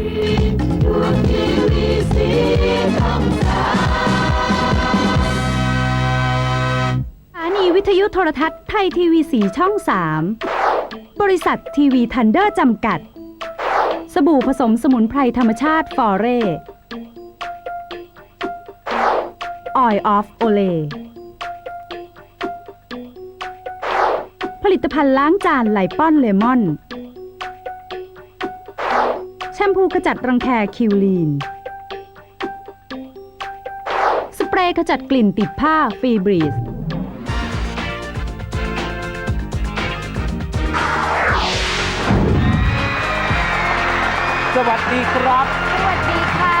สถานีวิทยุโทรทัศน์ไทยทีวีสีช่อง 3 บริษัททีวีทันเดอร์จำกัด สบู่ผสมสมุนไพรธรรมชาติฟอเร่ออยออฟโอเลผลิตภัณฑ์ล้างจานไลป้อนเลมอน ชมพูขจัดรังแคคิวลีน สเปรย์ขจัดกลิ่นติดผ้าฟรีบรีสสวัสดีครับ สวัสดีค่ะขอ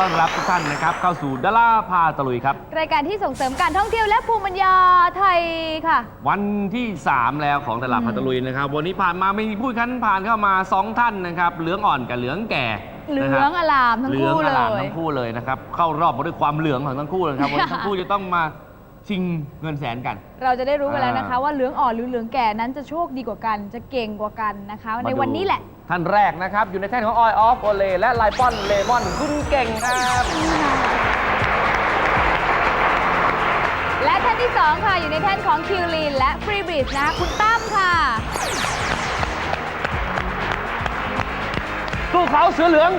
ต้อนรับทุกท่านนะครับ เข้าสู่ดาราพาตะลุยครับ รายการที่ส่งเสริมการท่องเที่ยวและภูมิปัญญาไทยค่ะ วันที่ 3 แล้วของตลาดพาตะลุยนะครับ วันนี้ผ่านมาไม่มีผู้คันผ่านเข้ามา 2 ท่านนะครับ เหลืองอ่อนกับเหลืองแก่เหลืนะคอบงอลามทั้งเหลืองคู่อเลลามยทั้งคู่เลยนะครับ เข้ารอบมาด้วยความเหลืองของทั้งคู่เลยครับ วันนี้ทั้งคู่จะต้องมา ชิงเงินแสนกัน เราจะได้รู้กันแล้วนะคะอ่าว่าเหลืองอ่อนหรือเหลืองแก่นั้นจะโชคดีกว่ากัน จะเก่งกว่ากันนะคะ ในมาดูวันนี้แหละ ท่านแรกนะครับ อยู่ในแท่นของออยออฟโอเลและไลปอนเลมอนคุณเก่งครับ และท่านที่ 2 ค่ะ อยู่ในแท่นของคิวลีนและฟรีบริดนะคะคุณตั้มค่ะสู้เขาเสือเหลือง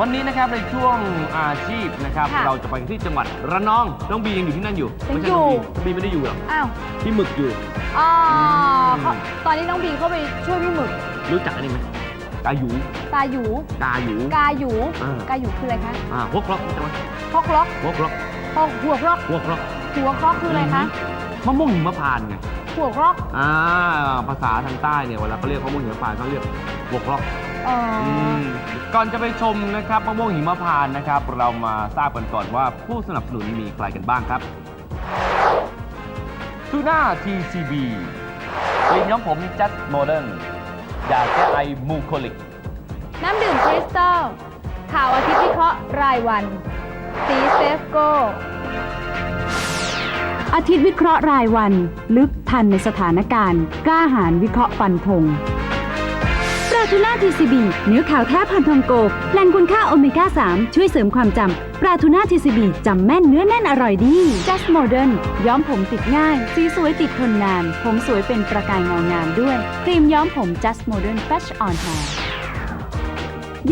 วันนี้นะครับในช่วงอาชีพนะครับค่ะเราจะไปที่จังหวัดระนองน้องบียังอยู่ที่นั่นอยู่ยังไม่ใช่อยู่น้องบีน้องบีไม่ได้อยู่หรอกอ้าวพี่หมึกอยู่ อ๋ออม เขาตอนนี้น้องบีเข้าไปช่วยพี่หมึกรู้จักอันนี้ไหมกาหยูตาหยู กาหยู กาหยูอ่า กาหยูคืออะไรคะอ่าหัวครอกใช่ไหมพอกล็อกหัวครอกพอกหัวคล็อกหัวครอกหัวคล็อกคืออะไรคะมะม่วงหิมพานต์ไงหัวคล็อกอ่าภาษาทางใต้เนี่ยเวลาเขาเรียกมะม่วงหิมพานต์เขาเรียกหัวครอกอ๋ออม ก่อนจะไปชมนะครับมะม่วงหิมพานต์นะครับ เรามาทราบกันก่อนว่าผู้สนับสนุนมีใครกันบ้างครับทูน่า TCB ครีมย้อมผม Just Modern ยาแก้ไอมูโคลิก น้ำดื่มคริสตัลข่าวอาทิตย์พิเคราะห์รายวัน สีเซฟโก อาทิตย์วิเคราะห์รายวัน ลึกทันในสถานการณ์ กล้าหาญวิเคราะห์ฟันธง ทูน่าทีซีบีเนื้อขาวแท้พันทองโก แหล่งคุณค่าโอเมก้า 3 ช่วยเสริมความจำปราทูน่าทีซีบีจำแม่นเนื้อแน่นอร่อยดี Just Modern ย้อมผมติดง่าย สีสวยติดทนนาน ผมสวยเป็นประกายเงางามด้วย ครีมย้อมผม Just Modern Fresh on Hair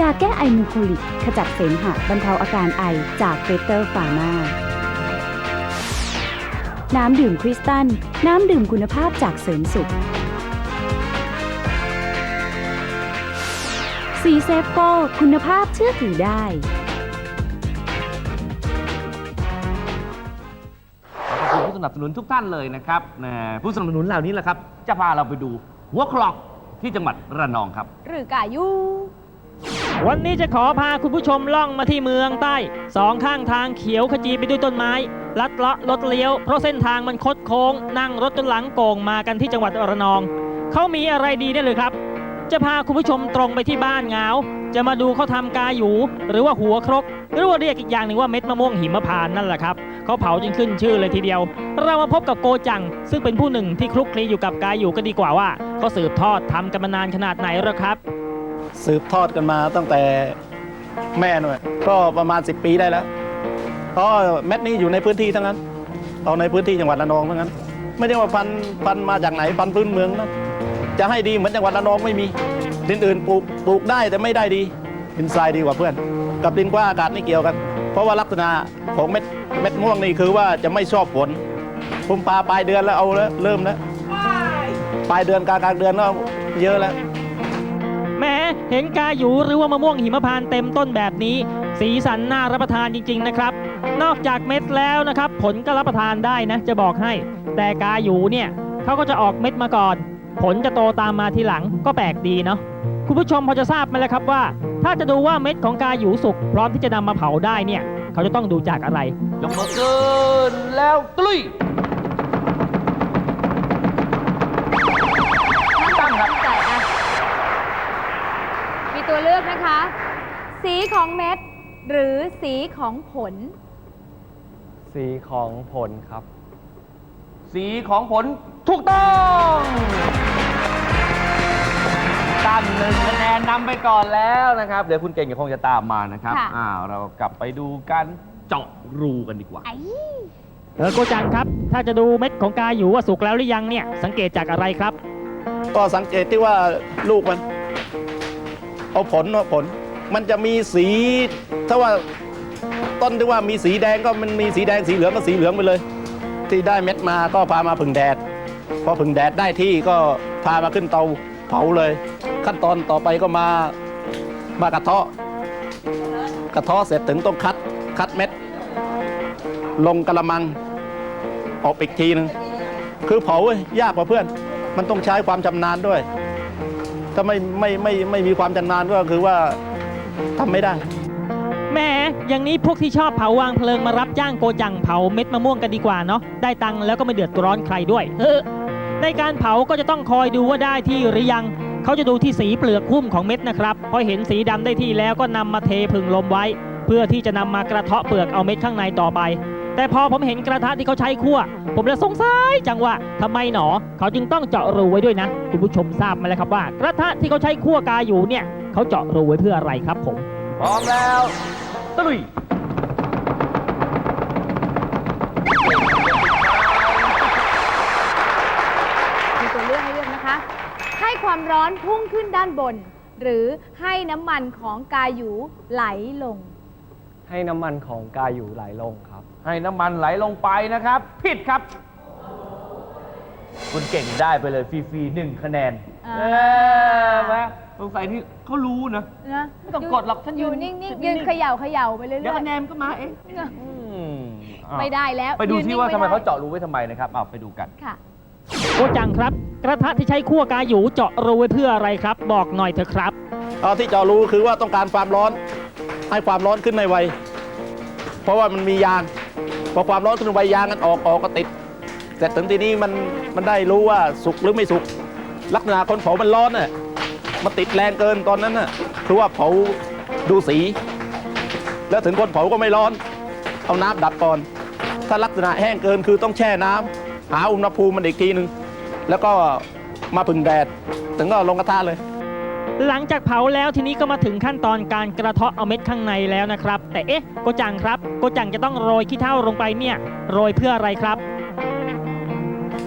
ยาแก้ไอมูโคลิกขจัดเสมหะบรรเทาอาการไอจากเบเตอร์ฟาร์มาน้ำดื่มคริสตัล น้ำดื่มคุณภาพจากเสริมสุข สีเซฟโก้คุณภาพเชื่อถือได้ ขอบคุณผู้สนับสนุนทุกท่านเลยนะครับนะผู้สนับสนุนเหล่านี้แหละครับ จะพาเราไปดูหัวคลอกที่จังหวัดระนองครับ หรือกายู วันนี้จะขอพาคุณผู้ชมล่องมาที่เมืองใต้สองข้างทางเขียวขจีไปด้วยต้นไม้ ลัดเลาะรถเลี้ยว เพราะเส้นทางมันคดโค้ง นั่งรถจนหลังโก่งมากันที่จังหวัดระนอง เขามีอะไรดีเนี่ยเลยครับ จะพาคุณผู้ชมตรงไปที่บ้านเงาจะมาดูเขาทำกาหยูหรือว่าหัวครก หรือว่าเรียกอีกอย่างหนึ่งว่าเม็ดมะม่วงหิมพานนั่นแหละครับเขาเผาจนขึ้นชื่อเลยทีเดียว เรามาพบกับโกจัง ซึ่งเป็นผู้หนึ่งที่คลุกคลีอยู่กับกาหยูก็ดีกว่าว่าเขาสืบทอดทำกันมานานขนาดไหนหรอครับสืบทอดกันมาตั้งแต่แม่หน่อยก็ประมาณ 10 ปีได้แล้วเพราะเม็ดนี้อยู่ในพื้นที่ทั้งนั้นเอาในพื้นที่จังหวัดระนองทั้งนั้น ไม่ได้ว่าพันพันมาจากไหนพันพื้นเมืองนะ จะให้ดีเหมือนจังหวัดระนองไม่มีดินอื่นปลูกปลูกได้แต่ไม่ได้ดีดินทรายดีกว่าเพื่อน กับดินกว้างอากาศนี่เกี่ยวกัน เพราะว่าลักษณะของเม็ดเม็ดม่วงนี่คือว่าจะไม่ชอบฝนผมปลาปลายเดือนแล้วเอาแล้วเริ่มแล้วปลายเดือนกลางกลางเดือนก็เยอะแล้วแหม้เห็นกาหยูหรือว่ามะม่วงหิมพานต์เต็มต้นแบบนี้ สีสันน่ารับประทานจริง ๆ นะครับ นอกจากเม็ดแล้วนะครับ ผลก็รับประทานได้นะ จะบอกให้ แต่กาหยูเนี่ยเขาก็จะออกเม็ดมาก่อน ผลจะโตตามมาทีหลังก็แปลกดีเนาะคุณผู้ชมพอจะทราบไหมล่ะครับว่า ถ้าจะดูว่าเม็ดของกาหยูสุกพร้อมที่จะนำมาเผาได้เนี่ย เขาจะต้องดูจากอะไรยกมือขึ้นแล้วตลุยตั้งครับใจอะมีตัวเลือกนะคะ สีของเม็ด หรือสีของผล สีของผลครับ สีของผลถูกต้อง ตันหนึ่งคะแนนนำไปก่อนแล้วนะครับ เดี๋ยวคุณเก่งยังคงจะตามมานะครับค่ะอ้าวเรากลับไปดูการเจาะรูกันดีกว่า ไอ้เออโกจังครับ ถ้าจะดูเม็ดของกาอยู่ว่าสุกแล้วหรือยังเนี่ย สังเกตจากอะไรครับ ก็สังเกตที่ว่าลูกมัน เอาผลเอาผล มันจะมีสี ถ้าว่าต้นที่ว่ามีสีแดงก็มันมีสีแดงสีเหลืองก็สีเหลืองไปเลย ที่ได้เม็ดมาก็พามาผึ่งแดด พอผึ่งแดดได้ที่ก็พามาขึ้นเตาเผาเลย ขั้นตอนต่อไปก็มามากระเทาะกระเทาะเสร็จถึงต้องคัดคัดเม็ด ลงกระมังออกอีกทีหนึงคือเผาเว้ยยากกว่าเพื่อน มันต้องใช้ความชำนาญด้วย ถ้าไม่ไม่ไม่ไม่มีความชำนาญก็คือว่าทำไม่ได้แหมอย่างนี้พวกที่ชอบเผาวางเพลิงมารับจ้างโกจังเผาเม็ดมะม่วงกันดีกว่าเนาะได้ตังค์แล้วก็ไม่เดือดร้อนใครด้วย เออในการเผาก็จะต้องคอยดูว่าได้ที่หรือยัง เขาจะดูที่สีเปลือกหุ้มของเม็ดนะครับพอเห็นสีดำได้ที่แล้วก็นำมาเทผึ่งลมไว้ เพื่อที่จะนำมากระเทาะเปลือกเอาเม็ดข้างในต่อไป แต่พอผมเห็นกระทะที่เขาใช้คั่ว ผมเลยสงสัยจังว่าทำไมหนอ เขาจึงต้องเจาะรูไว้ด้วยนะ คุณผู้ชมทราบไหมแล้วครับว่า กระทะที่เขาใช้คั่วกาอยู่เนี่ยเขาเจาะรูไว้เพื่ออะไรครับผมพร้อมแล้วตะลุย ความร้อนพุ่งขึ้นด้านบน หรือให้น้ำมันของกาหยูไหลลง ให้น้ำมันของกาอยู่ไหลลงครับ ให้น้ำมันไหลลงไปนะครับ ผิดครับ คุณเก่งได้ไปเลยฟรีๆหนึ่งคะแนน อ่า เออไหมสงสัยที่เขารู้นะ นะไม่ต้องกดหรอกฉันอยืยู่นนิ่งฉันๆยืยืนนเขย่าเขย่าไปเรื่อยเดี๋ยวคะแนนก็มาเองๆอืมอ้าวไม่ได้แล้วไปดูยืนที่นิ่งว่าทำไมด้เขาเจาะรูไว้ทำไมนะครับเอาไปดูกัน ค่ะ โกจังครับ กระทะที่ใช้คั่วกาหยูเจาะรูไว้เพื่ออะไรครับ บอกหน่อยเถอะครับเอาที่เจาะรูคือว่าต้องการความร้อนให้ความร้อนขึ้นในไวเพราะว่ามันมียางพอความร้อนขึ้นในไวยางกันออกออกก็ติด แต่ถึงทีนี้มันมันได้รู้ว่าสุกหรือไม่สุก ลักษณะคนเผามันร้อนน่ะมันติดแรงเกินตอนนั้นน่ะคือว่าเผาดูสี แล้วถึงคนเผาก็ไม่ร้อน เอาน้ำดับก่อน ถ้าลักษณะแห้งเกินคือต้องแช่น้ำหาอุณหภูมิมันอีกทีหนึ่ง แล้วก็มาผึ่งแดดถึงก็ลงกระทะเลย หลังจากเผาแล้วทีนี้ก็มาถึงขั้นตอนการกระเทาะเอาเม็ดข้างในแล้วนะครับ แต่เอ๊ะโกจังครับโกจังจะต้องโรยขี้เถ้าลงไปเนี่ยโรยเพื่ออะไรครับ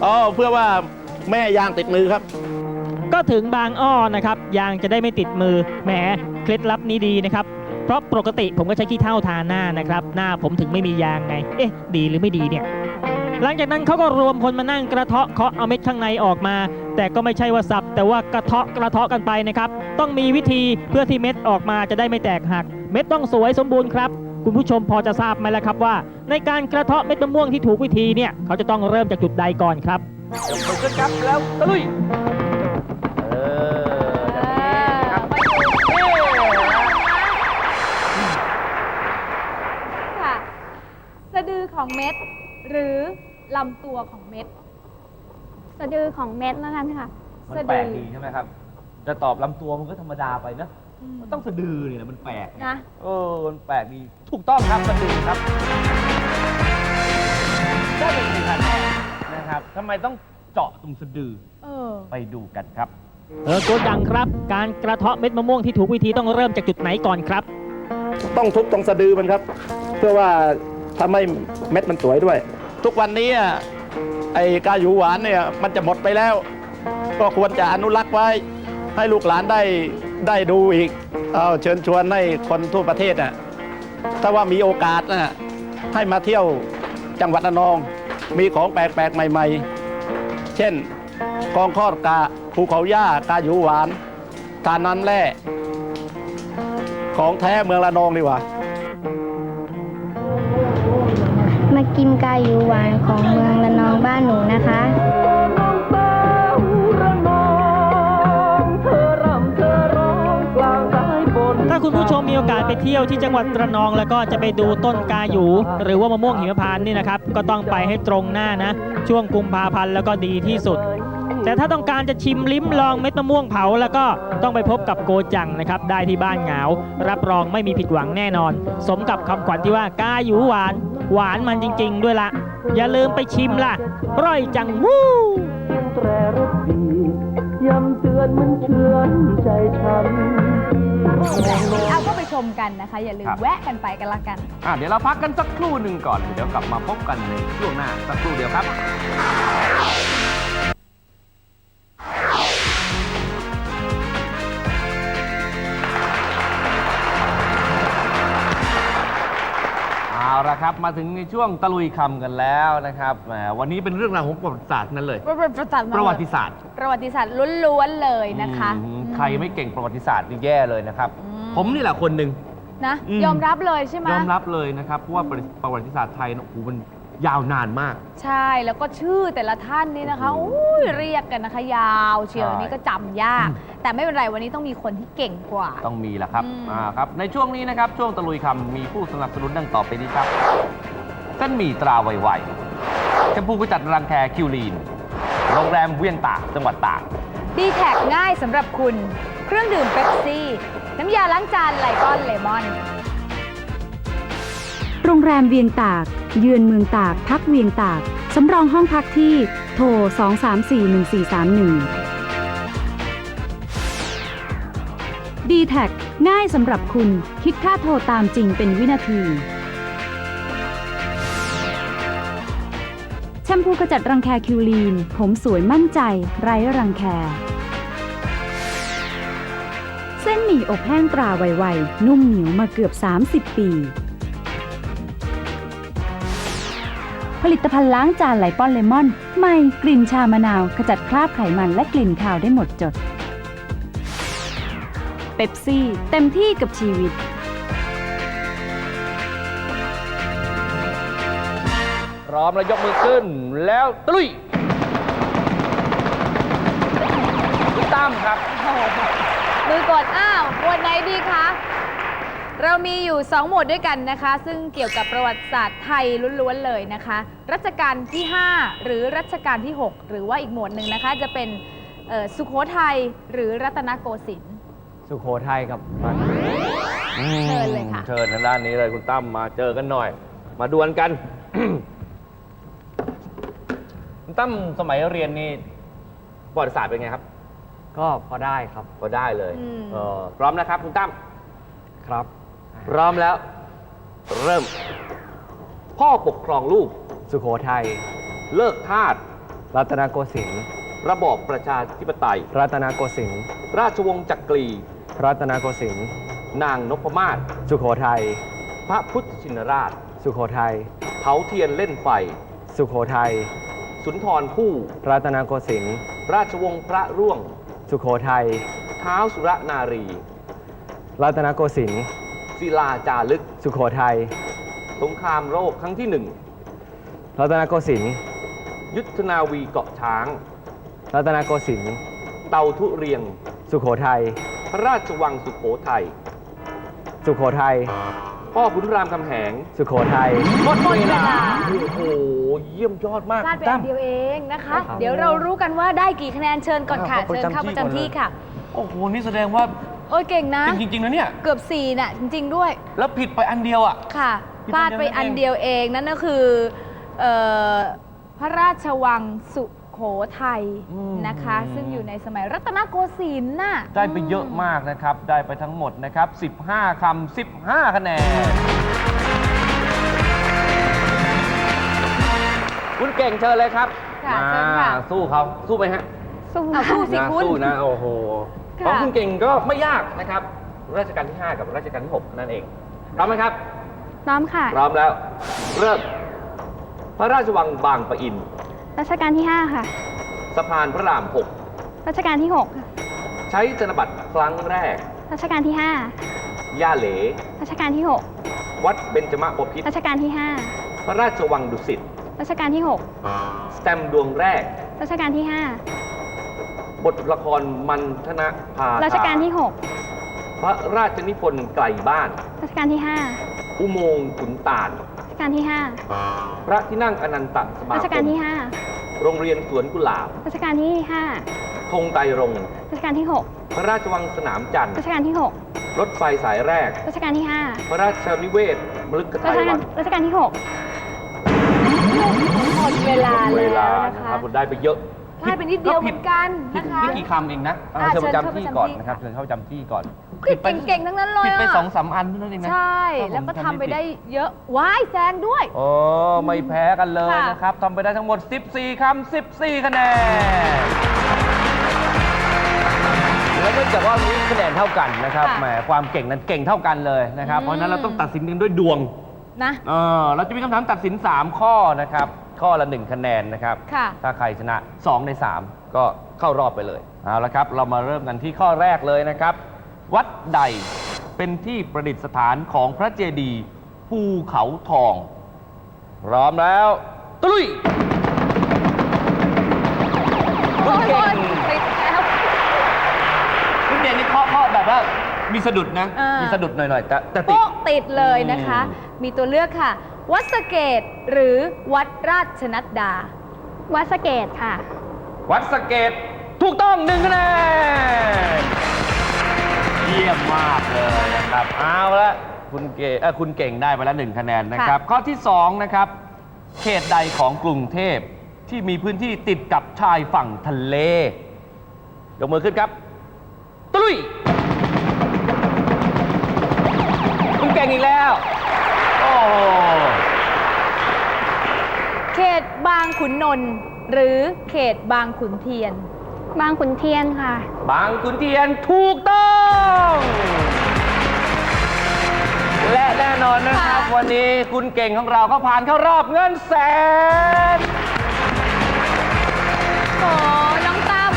อ๋อเพื่อว่าแม่ยางติดมือครับ ก็ถึงบางอ้อนะครับยางจะได้ไม่ติดมือแหมเคล็ดลับนี้ดีนะครับ เพราะปกติผมก็ใช้ขี้เถ้าทาหน้านะครับ หน้าผมถึงไม่มียางไง เอ๊ะ ดีหรือไม่ดีเนี่ย หลังจากนั้นเขาก็รวมคนมานั่งกระเทาะเคาะเอาเม็ดข้างในออกมา แต่ก็ไม่ใช่ว่าสับ แต่ว่ากระเทาะกระเทาะกันไปนะครับต้องมีวิธีเพื่อที่เม็ดออกมาจะได้ไม่แตกหัก เม็ดต้องสวยสมบูรณ์ครับคุณผู้ชมพอจะทราบไหมล่ะครับว่า ในการกระเทาะเม็ดมะม่วงที่ถูกวิธีเนี่ยเขาจะต้องเริ่มจากจุดใดก่อนครับยกมือขึ้นครับแล้วตะลุยเอออย่างนี้นะครับมาดูค่ะสะดือของเม็ดหรือ ลำตัวของเม็ด สะดือของเม็ดแล้วกันค่ะ มันสะดือแปลกดีใช่ไหมครับ จะตอบลำตัวมันก็ธรรมดาไปนะอืมมันต้องสะดือเนี่ยมันแปลกนะ เออ มันแปลกดี ถูกต้องครับสะดือครับ ได้เป็นหนึ่งคะแนนนะครับทำไมต้องเจาะตรงสะดือ เออ ไปดูกันครับ เออโกจังครับ การกระเทาะเม็ดมะม่วงที่ถูกวิธีต้องเริ่มจากจุดไหนก่อนครับ ต้องทุบตรงสะดือมันครับ เพื่อว่าทำให้เม็ดมันสวยด้วย ทุกวันนี้ไอ้กาหยูหวานเนี่ยมันจะหมดไปแล้ว ก็ควรจะอนุรักษ์ไว้ ให้ลูกหลานได้ได้ดูอีกเอาเชิญชวนให้คนทั่วประเทศอะถ้าว่ามีโอกาสนะให้มาเที่ยวจังหวัดระนอง มีของแปลกๆใหม่ ๆ เช่นกองคอดกาภูเขาย่ากาหยูหวานทานน้ำแร่ของแท้เมืองระนองดีกว่า ยูหวานของเมืองระนองบ้านหนูนะคะถ้าคุณผู้ชมมีโอกาสไปเที่ยวที่จังหวัดระนอง แล้วก็จะไปดูต้นกาหยูหรือว่ามะม่วงหิมพานต์นี่นะครับก็ต้องไปให้ตรงหน้านะ ช่วงกุมภาพันธ์แล้วก็ดีที่สุด แต่ถ้าต้องการจะชิมลิ้มลองเม็ดมะม่วงเผา แล้วก็ต้องไปพบกับโกจังนะครับได้ที่บ้านเหงา รับรองไม่มีผิดหวังแน่นอน สมกับคำขวัญที่ว่ากาหยูหวาน หวานมันจริง ๆ ด้วยละอย่าลืมไปชิมล่ะร่อยจังวู้แตรรถดีย้ำเตือนอนมันเชือนใจฉันเอาก็ไปชมกันนะคะ อย่าลืมครับแวะกันไปกันละกันอะเดี๋ยวเราพักกันสักครู่หนึ่งก่อน เดี๋ยวกลับมาพบกันในช่วงหน้าสักครู่เดียวครับ ครับมาถึงในช่วงตะลุยคำกันแล้วนะครับแหมวันนี้เป็นเรื่องราวของประวัติศาสตร์นั่นเลย ประวัติศาสตร์ประวัติศาสตร์ประวัติศาสตร์ล้วนๆเลยนะคะอืมใครไม่เก่งประวัติศาสตร์นี่แย่เลยนะครับอืมผมนี่แหละคนหนึ่ง นะ อืม ยอมรับเลยใช่ไหม ยอมรับเลยนะครับเพราะว่าประวัติศาสตร์ไทยเนี่ยโอ้โหมัน ยาวนานมาก ใช่แล้วก็ชื่อแต่ละท่านนี่นะคะอุ้ยเรียกกันนะคะ ยาวเชียวใช่นี่ก็จำยาก แต่ไม่เป็นไรวันนี้ต้องมีคนที่เก่งกว่า ต้องมีแหละครับอืม อ่าครับ ในช่วงนี้นะครับ ช่วงตะลุยคำมีผู้สนับสนุนดังต่อไปนี้ครับเส้นหมี่ตราไวๆแชมพูกระจัดรังแคคิวลีน โรงแรมเวียงตากจังหวัดตาก ดีแท็กง่ายสำหรับคุณ เครื่องดื่มเป๊ปซี่ น้ำยาล้างจานไลกอนเลมอน โรงแรมเวียงตาก เยือนเมืองตาก พักเวียงตาก สำรองห้องพักที่โทร 2341431 d t แทง่ายสำหรับคุณคิดค่าโทรตามจริงเป็นวินาทีแชมพูกระจัดรังแคคิวลีน ผมสวยมั่นใจ ไร้รังแค เส้นหมี่อบแห้งตราไวๆ นุ่มเหนียวมาเกือบ 30 ปี ลิตภัณฑ์ล้างจานไหลป้อนเลมอน ใหม่กลิ่นชามะนาว ขจัดคราบไขมันและกลิ่นคาวได้หมดจดเป๊ปซี่ เต็มที่กับชีวิต พร้อมแล้วยกมือขึ้นแล้วตะลุยคุณตั้มครับ มือกดอ้าวหมวดไหนดีคะ เรามีอยู่ 2 หมวดด้วยกันนะคะ ซึ่งเกี่ยวกับประวัติศาสตร์ไทยล้วนๆเลยนะคะ รัชกาลที่ 5 หรือรัชกาลที่ 6 หรือว่าอีกหมวดหนึ่งนะคะ จะเป็นเอ่อสุโขทัยหรือรัตนโกสินทร์ สุโขทัยกับรัตนเชิญเลยค่ะ เชิญทางด้านนี้เลยคุณตั้มมาเจอกันหน่อย มาดวลกัน คุณตั้มสมัยเรียนนี่ประวัติศาสตร์เป็นไงครับ ก็พอได้ครับ ก็ได้เลยอืม เออพร้อมนะครับ คุณตั้มครับ พร้อมแล้ว เริ่ม พ่อปกครองลูก สุโขทัย เลิกทาสรัตนโกสินทร์ระบอบประชาธิปไตย รัตนโกสินทร์ราชวงศ์จักรี รัตนโกสินทร์นางนพมาศสุโขทัย พระพุทธชินราช สุโขทัย เผาเทียนเล่นไฟ สุโขทัย สุนทรภู่ รัตนโกสินทร์ราชวงศ์พระร่วง สุโขทัยเท้าวสุรนารี รัตนโกสินทร์ ศิลาจารึก สุโขทัยสงครามโลกครั้งที่หนึ่งรัตนโกสินทร์ยุทธนาวีเกาะช้าง รัตนโกสินทร์เตาทุเรียง สุโขทัยพระราชวังสุโขทัยสุโขทัยพ่อขุนรามคำแหง สุโขทัยหมดเวลาหมดเวลา โอ้โห เยี่ยมยอดมากพลาดไปตั้อัมนเดียวเองนะคะ ครับ เดี๋ยวเรารู้กันว่าได้กี่คะแนนเชิญก่อนค่ะอ่าเชิญเข้าปประระจำจำที่ที่ก่อนค่ะ โอ้โห นี่แสดงว่า โอ้ยเก่งนะเป็นจริงๆนะเนี่ย เกือบ4น่ะจริง ๆ ด้วย แล้วผิดไปอันเดียวอะ ค่ะผิดพลาดไปอัอันนเดีเดียยววเองนั่นก็คือเอ่อพระราชวังสุโขทัยอืม นะคะ ซึ่งอยู่ในสมัยรัตนโกสินทร์น่ะได้ไปเยอะมากนะครับ ได้ไปทั้งหมดนะครับ 15คำ15 คะแนน คุณเก่งเชิญเลยครับค่ะมาเชิญค่ะสู้เขาสู้ไหมฮะสู้เอาสู้สินะคุณ สู้นะ โอ้โหค่ะ ของคุณเก่งก็ไม่ยากนะครับรัชกาลที่ 5 กับรัชกาลที่6นั่นเองพร้อมไหมครับพร้อมค่ะ พร้อมแล้ว เริ่มพระราชวังบางปะอิน รัชกาลที่ 5 ค่ะ สะพานพระราม รัชกาลที่6ค่ะ6 ใช้ธนบัตรครั้งแรก รัชกาลที่ ย่าเหล 5 รัชกาลที่ วัดเบญจมบพิตร6 รัชกาลที่ พระราชวังดุสิต5 รัชกาลที่สแตมป์ดวงแรก 6 รัชกาลที่ บทละครมันธนะพา5รัชกาลที่พระราชนิพนธ์ไกลบ้าน6รัชกาลที่อุโมงค์ขุนตาล5รัชกาลที่พระที่นั่งอนันตส5มารัชคกาลมที่โรงเรียนสวนกุหลาบ5รัชกาลที่ธงไตรรงค์5รัชกาลที่พระราชวังสนามจันทร์6รัชกาลที่รถไฟสายแรก6รัชกาลที่พระราชนิเวศมฤค5ไทรัชยกาวัลนรัชกาลที่ 6หมดเวลาเวแล้วลานะนะคคะรับคุณได้ไปเยอะ พลาดไปนิดเดียวเหมือนกันผิดนะคะ ไม่กี่คำเองนะอะเชิญประเชิญจำที่เข้าประจำก่อนที่นะครับเชิญเข้าประจำที่ก่อนคือเก่งๆทั้งนั้นเลยผิดไปอะสองสามอันเท่านั้นเองนะใช่ ถ้าผมแล้วก็ทำจำไม่ไปผิดได้เยอะว้ายแซงด้วย โอ้ไม่แพ้กันเลยค่ะ นะครับทำไปได้ทั้งหมด 14คำ14คะแนน แล้วเนื่องจากว่ามีคะแนนเท่ากันนะครับค่ะ แหมความเก่งนั้นเก่งเท่ากันเลยนะครับอืมเพราะฉะนั้นเราต้องตัดสินกันด้วยดวงนะ เออเราจะมีคำถามตัดสิน 3 ข้อนะครับ ข้อละ 1 คะแนนนะครับ ค่ะ ถ้าใครชนะ 2 ใน 3 ก็เข้ารอบไปเลย เอาละครับ เรามาเริ่มกันที่ข้อแรกเลยนะครับ วัดใดเป็นที่ประดิษฐานของพระเจดีย์ภูเขาทอง พร้อมแล้วตุลุยโอ้ยเก่งติดแล้ว คุณเด่นนี่เคาะเคาะแบบว่ามีสะดุดนะ อ่ามี มีสะดุดหน่อยๆ แต่แต่ติด โป๊ะติดเลยนะคะอืมมีตัวเลือกค่ะ วัดสะเกตหรือวัดราชนัดดา วัดสะเกตค่ะ วัดสะเกตถูกต้องหนึ่งคะแนนเยี่ยมมากเลยนะครับเอาละคุณเกเอ่อคุณเก่งได้ไปแล้วหนึ่งคะแนนนะครับ ข้อที่2นะครับ เขตใดของกรุงเทพที่มีพื้นที่ติดกับชายฝั่งทะเล ยกมือขึ้นครับตุลุย คุณเก่งอีกแล้ว โอ้โห เขตบางขุนนนท์หรือเขตบางขุนเทียน บางขุนเทียนค่ะ บางขุนเทียนถูกต้อง และแน่นอนนะครับค่ะวันนี้คุณเก่งของเราก็ผ่านเข้ารอบเงินแสน โอ้น้องตั้ม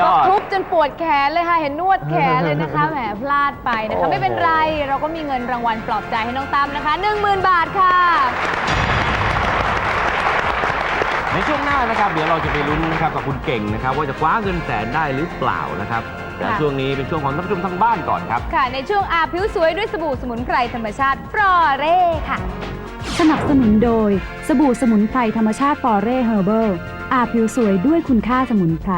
ยอดทุบจนปวดแขนเลยค่ะ เห็นนวดแขนเลยนะคะ แหมพลาดไปนะคะโอ้โหไม่เป็นไร เราก็มีเงินรางวัลปลอบใจให้น้องตั้มนะคะ 10,000 บาทค่ะใน ช่วงหน้านะครับ เดี๋ยวเราจะไปลุ้นนะครับกับคุณเก่งนะครับ ว่าจะคว้าเงินแสนได้หรือเปล่านะครับแต่ค่ะช่วงนี้เป็นช่วงของท่านผู้ชมทางบ้านก่อนครับ ค่ะ ในช่วงอาผิวสวยด้วยสบู่สมุนไพรธรรมชาติฟรอเร่ค่ะ สนับสนุนโดย สบู่สมุนไพรธรรมชาติฟอเร่เฮอร์เบิลอาบผิวสวยด้วยคุณค่าสมุนไพร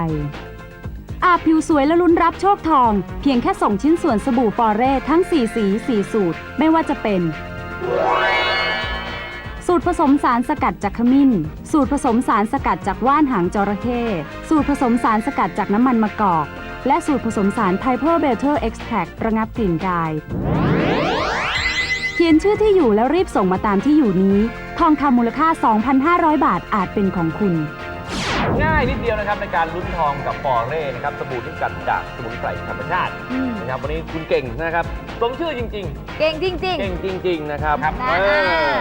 อาบผิวสวยและลุ้นรับโชคทอง เพียงแค่ส่งชิ้นส่วนสบู่ฟอเร่ทั้ง 4 สี 4 สูตร ไม่ว่าจะเป็น สูตรผสมสารสกัดจากขมิ้น สูตรผสมสารสกัดจากว่านหางจระเข้ สูตรผสมสารสกัดจากน้ำมันมะกอก และสูตรผสมสารไพเพอร์เบเทอร์เอ็กซ์แทระงับกลิ่นกาย เขียนชื่อที่อยู่แล้วรีบส่งมาตามที่อยู่นี้ ทองคำมูลค่า 2,500 บาทอาจเป็นของคุณ ง่ายนิดเดียวนะครับในการลุ้นทองกับฟอเร่นะครับสบู่ที่สกัดจากสมุนไพรธรรมชาติอืมนะครับวันนี้คุณเก่งนะครับสมชื่อจริงเก่งจริง ๆ เก่งจริง ๆ นะครับๆนะเออ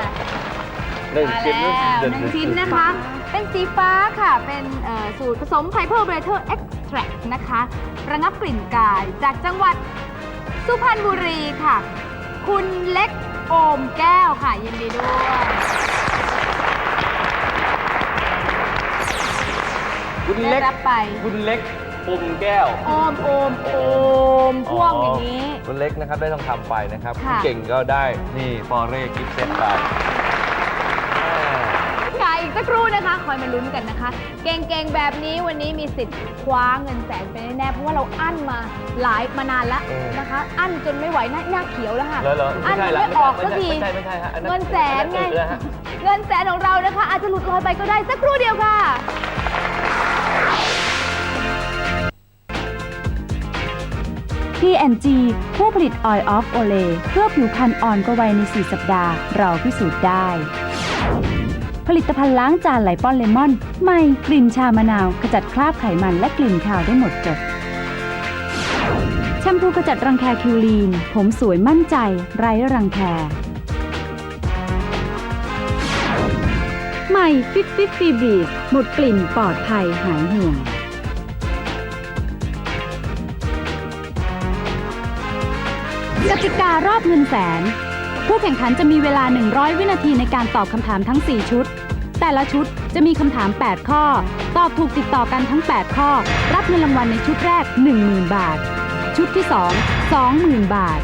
หนึ่งมาชิ้นแล้วหนึ่งชิ้นนะคะ เป็นสีฟ้าค่ะ เป็นเอ่อสูตรผสมไพเพอร์เบเทอร์เอ็กซ์แทรนะคะ ระงับกลิ่นกายจากจังหวัดสุพรรณบุรีค่ะ คุณเล็กโอมแก้วค่ะ ยินดีด้วยคุณเล็กได้รับไป คุณเล็กอมแก้ว โอมโอมโอมพ่วงอย่างนี้ คุณเล็กนะครับได้ทองคำไปนะครับค่ะณเก่งก็ได้ นี่ฟอเร่กิฟต์เซตไปอ่าค่ะอีก สักครู่นะคะ คอยมาลุ้นกันนะคะ เก่งๆ แบบนี้วันนี้มีสิทธิ์คว้าเงินแสนไปแน่ๆเพราะว่าเราอั้นมาหลายมานานแล้วนะคะ อั้นจนไม่ไหวหน้าหน้าเขียวแล้วค่ะเหรอเหรออันใช่มันละไม่ออกสักทีไม่ใช่ไม่ใช่ฮะอัเงินแสนไง อัอื่แล้วฮะเงินแสนของเรานะคะ อาจจะหลุดลอยไปก็ได้สักครู่เดียวค่ะ P&G ผู้ผลิต Oil of Olay เพื่อผิวพรรณอ่อนกว่าวัยใน 4 สัปดาห์ เราพิสูจน์ได้ ผลิตภัณฑ์ล้างจานไหลป้อนเลมอนใหม่กลิ่นชามะนาว ขจัดคราบไขมันและกลิ่นคาวได้หมดจดแชมพูขจัดรังแคคิวลีน ผมสวยมั่นใจ ไร้รังแคใหม่ฟิตฟิตฟีบีสหมดกลิ่นปลอดภัยหายห่วงกติการอบเงินแสน ผู้แข่งขันจะมีเวลา 100 วินาทีในการตอบคำถามทั้ง 4 ชุด แต่ละชุดจะมีคำถาม 8 ข้อ ตอบถูกติดต่อกันทั้ง 8 ข้อ รับเงินรางวัลในชุดแรก 10,000 บาท ชุดที่ 2 20,000 บาท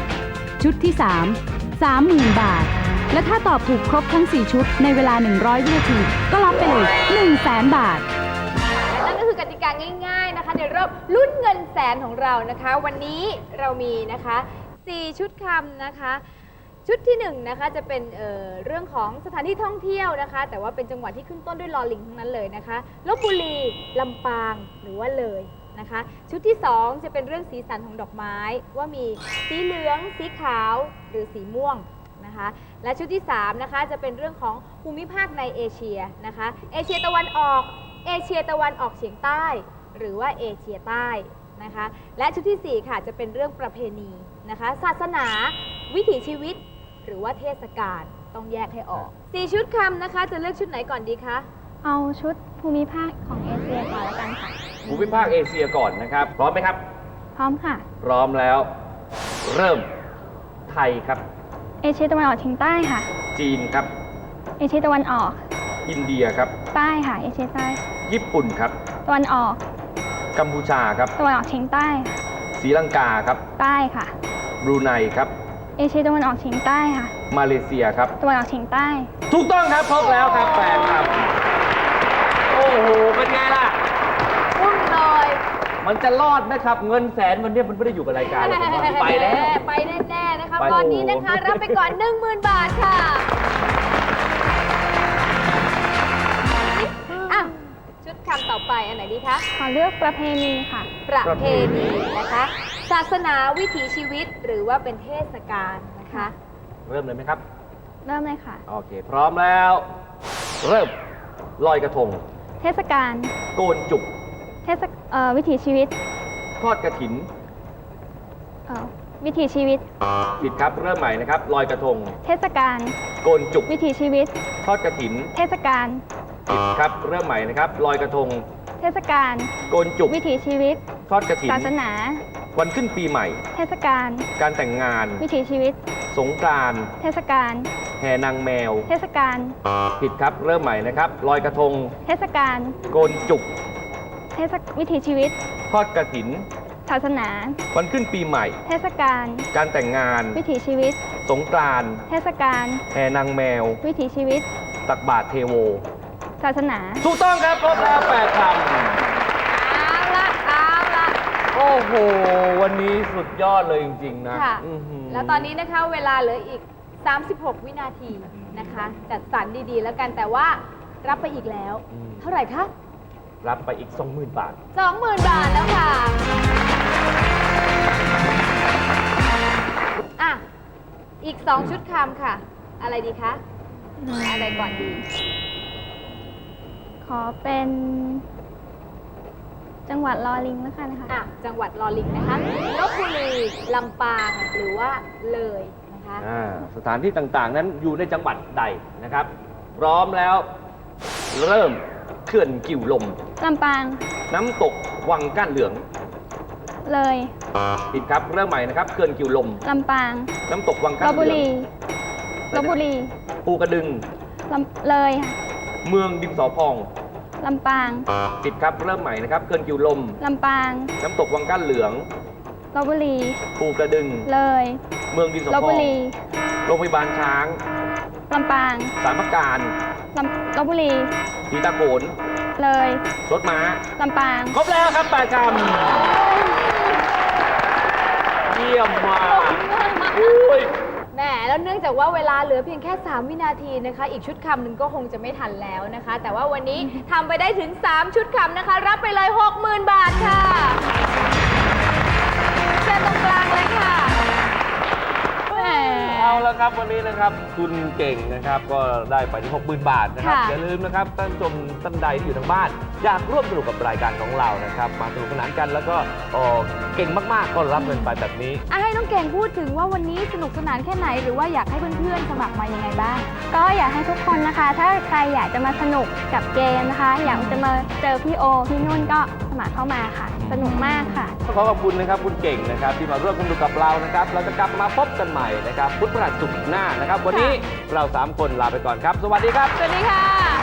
ชุดที่ 3 30,000 บาท และถ้าตอบถูกครบทั้ง 4 ชุดในเวลา 100 วินาที ก็รับไปเลย100,000 บาท และนั่นก็คือกติกาง่าย ๆนะคะ ในรอบลุ้นเงินแสนของเรานะคะ วันนี้เรามีนะคะ 4 ชุดคำนะคะ ชุดที่หนึ่งนะคะจะเป็นเอ่อเรื่องของสถานที่ท่องเที่ยวนะคะ แต่ว่าเป็นจังหวัดที่ขึ้นต้นด้วยลอลิงทั้งนั้นเลยนะคะลบบุรีลำปางหรือว่าเลยนะคะ ชุดที่สองจะเป็นเรื่องสีสันของดอกไม้ ว่ามีสีเหลือง สีขาวหรือสีม่วงนะคะ และชุดที่สามนะคะจะเป็นเรื่องของภูมิภาคในเอเชียนะคะ เอเชียตะวันออก เอเชียตะวันออกเฉียงใต้ หรือว่าเอเชียใต้นะคะ และชุดที่4ค่ะจะเป็นเรื่องประเพณีนะคะ ศาสนา วิถีชีวิต หรือว่าเทศกาลต้องแยกให้ออก4ชุดคำนะคะ จะเลือกชุดไหนก่อนดีคะเอาชุดภูมิภาคของเอเชียก่อนแล้วกันค่ะ ภูมิภาคเอเชียก่อนนะครับ พร้อมไหมครับ พร้อมค่ะ พร้อมแล้ว เริ่ม ไทยครับ เอเชียตะวันออกเฉียงใต้ค่ะ จีนครับ เอเชียตะวันออก อินเดียครับ ใต้ค่ะ เอเชียใต้ ญี่ปุ่นครับ ตะวันออก กัมพูชาครับ ตะวันออกเฉียงใต้ค่ะศรีลังกาครับ ใต้ค่ะ บรูไนครับ เอเชียตะวันออกเฉียงใต้ค่ะ มาเลเซียครับ ตะวันออกเฉียงใต้ ถูกต้องครับครบแล้วครับแปดครับ โอ้โห เป็นไงล่ะ พุ่งเลยมันจะรอดนะครับ เงินแสนวันนี้มันไม่ได้อยู่กับรายการหรอกผมว่าไปแล้ว ไปแน่ๆนะคะ ไป ตอนนี้นะคะ รับไปก่อน 10,000 บาทค่ะอะ ชุดคำต่อไปอันไหนดีคะ ขอเลือกประเพณีค่ะ ประเพณีนะคะ ศาสนาวิถีชีวิตหรือว่าเป็นเทศกาลนะคะ เริ่มเลยไหมครับ เริ่มเลยค่ะ โอเค พร้อมแล้ว เริ่มลอยกระทง เทศกาลโกนจุก เทศกเอ่อวิถีชีวิตทอดกระถินเอ่อวิถีชีวิต ผิดครับ เริ่มใหม่นะครับลอยกระทง เทศกาลโกนจุก วิถีชีวิต ทอดกระถินเทศกาลผิดครับ เริ่มใหม่นะครับลอยกระทง เทศกาลโกนจุก วิถีชีวิต ทอดกระถินศาสนา วันขึ้นปีใหม่ เทศกาล การแต่งงาน วิถีชีวิต สงกรานต์เทศกาล แห่นางแมว เทศกาล ผิดครับเริ่มใหม่นะครับลอยกระทง เทศกาล โกนจุก เทศวิถีชีวิต ทอดกระถิน ศาสนา วันขึ้นปีใหม่ เทศกาล การแต่งงาน วิถีชีวิต สงกรานต์เทศกาล แห่นางแมว วิถีชีวิต ตักบาตรเทโว ศาสนา ถูกต้องครับครบแล้วแปดคเอาละเอาละำโอ้โห วันนี้สุดยอดเลยจริง ๆ นะค่ะ อื้อหือแล้วตอนนี้นะคะเวลาเหลืออีก 36 วินาทีนะคะ จัดสรรดีๆ แล้วกันแต่ว่ารับไปอีกแล้วอืมเท่าไหร่คะ รับไปอีก 20,000 บาท 20,000 บาทแล้วค่ะ อะ อีก 2 ชุดคำค่ะ อะไรดีคะ อะไรก่อนดี ขอเป็น จังหวัดลอลิงแล้วกันนะคะ อะจังหวัดลอลิงนะคะลบบุรีลำปางหรือว่าเลยนะคะ อ่าสถานที่ต่างๆ นั้นอยู่ในจังหวัดใดนะครับ พร้อมแล้ว เริ่มเขื่อนกิ่วลม ลำปาง น้ำตกวังก้านเหลืองเลย ผิดครับ เริ่มใหม่นะครับเขื่อนกิ่วลม ลำปางน้ำตกวังลก้านบเหบุลืองรีลบบุรีภูกระดึงลำเลยค่ะเมืองดินสอพอง ลำปาง ผิดครับเริ่มใหม่นะครับเขื่อนกิ่วลม ลำปาง น้ำตกวังก้านเหลือง ลบบุรี ภูกระดึง เลย เมืองดินสอลบพอบุงรี โรงพยาบาลช้าง ลำปาง สารพการลำลบบุรี ผีตาโขน เลย รถม้า ลำปาง ครบแล้วครับแปดคำเยี่ยมมากอุ้ยแห มแล้วเนื่องจากว่าเวลาเหลือเพียงแค่ 3 วินาทีนะคะ อีกชุดคำหนึ่งก็คงจะไม่ทันแล้วนะคะ แต่ว่าวันนี้ทำไปได้ถึง 3 ชุดคำนะคะ รับไปเลย 60,000 บาทค่ะเชิญตรง เอาละครับวันนี้นะครับคุณเก่งนะครับก็ได้ไปที่60,000 บาทนะครับค่ะอย่าลืมนะครับท่านผู้ชมท่านใดที่อยู่ทางบ้าน อยากร่วมสนุกกับรายการของเรานะครับมาสนุกสนานกันแล้วก็เอ่อเก่งมากๆก็รับเงินไปแบบนี้ อะให้น้องเก่งพูดถึงว่าวันนี้สนุกสนานแค่ไหน หรือว่าอยากให้เพื่อนๆสมัครมายังไงบ้าง ก็อยากให้ทุกคนนะคะ ถ้าใครอยากจะมาสนุกกับเกมนะคะ อยากจะมาเจอพี่โอ พี่นุ่นก็สมัครเข้ามาค่ะ สนุกมากค่ะขอขอบคุณนะครับคุณเก่งนะครับที่มาร่วมสนุกกับเรานะครับ เราจะกลับมาพบกันใหม่นะครับพุธพฤหัสศุกร์หน้านะครับ วันนี้เราสามคนลาไปก่อนครับ สวัสดีครับ สวัสดีค่ะ